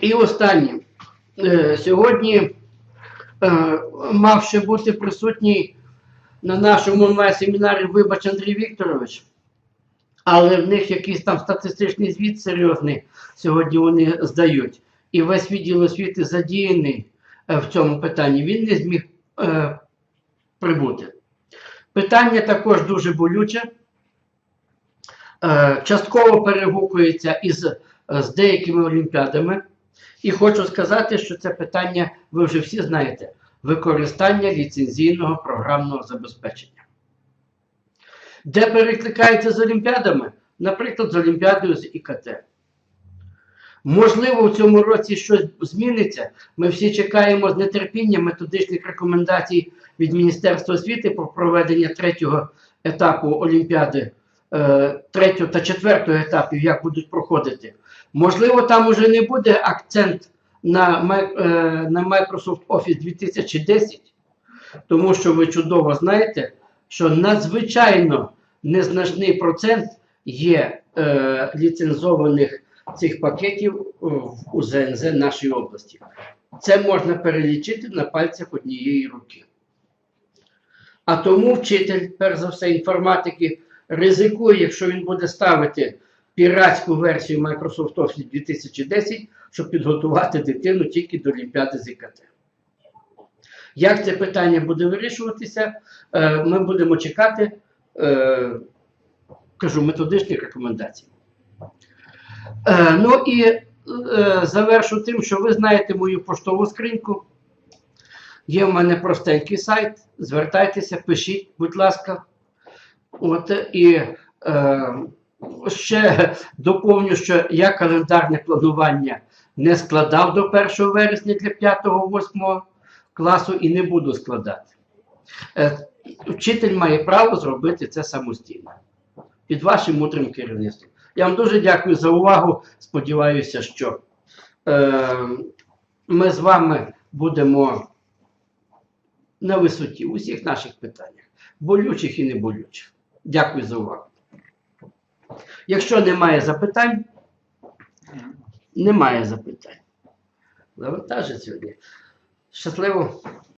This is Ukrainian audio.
І останнє. Е, Сьогодні е, мав ще бути присутній на нашому онлайн-семінарі вибач Андрій Вікторович, але в них якийсь там статистичний звіт серйозний сьогодні вони здають. І весь відділ освіти задіяний е, в цьому питанні. Він не зміг е, прибути. Питання також дуже болюче. Е, частково перегукується із з деякими олімпіадами. І хочу сказати, що це питання, ви вже всі знаєте, використання ліцензійного програмного забезпечення. Де перекликається з олімпіадами? Наприклад, з Олімпіадою з ІКТ. Можливо, в цьому році щось зміниться. Ми всі чекаємо з нетерпінням методичних рекомендацій від Міністерства освіти про проведення третього етапу Олімпіади, третього та четвертого етапів, як будуть проходити. Можливо, там уже не буде акцент на, е, на Microsoft Office 2010, тому що ви чудово знаєте, що надзвичайно незначний процент є е, ліцензованих цих пакетів е, в УЗНЗ нашої області. Це можна перелічити на пальцях однієї руки. А тому вчитель, перш за все, інформатики, ризикує, якщо він буде ставити піратську версію Microsoft Office 2010, щоб підготувати дитину тільки до Олімпіади з ІКТ. Як це питання буде вирішуватися, е, ми будемо чекати, е, кажу, методичних рекомендацій. Е, Ну і завершу тим, що ви знаєте мою поштову скриньку. Є в мене простенький сайт. Звертайтеся, пишіть, будь ласка. От і е, ще доповню, що я календарне планування не складав до 1 вересня для 5-8 класу і не буду складати. Е, вчитель має право зробити це самостійно під вашим мудрим керівництвом. Я вам дуже дякую за увагу. Сподіваюся, що е, ми з вами будемо на висоті у всіх наших питаннях, болючих і не болючих. Дякую за увагу. Якщо немає запитань, немає запитань. Завантажить сьогодні. Щасливо.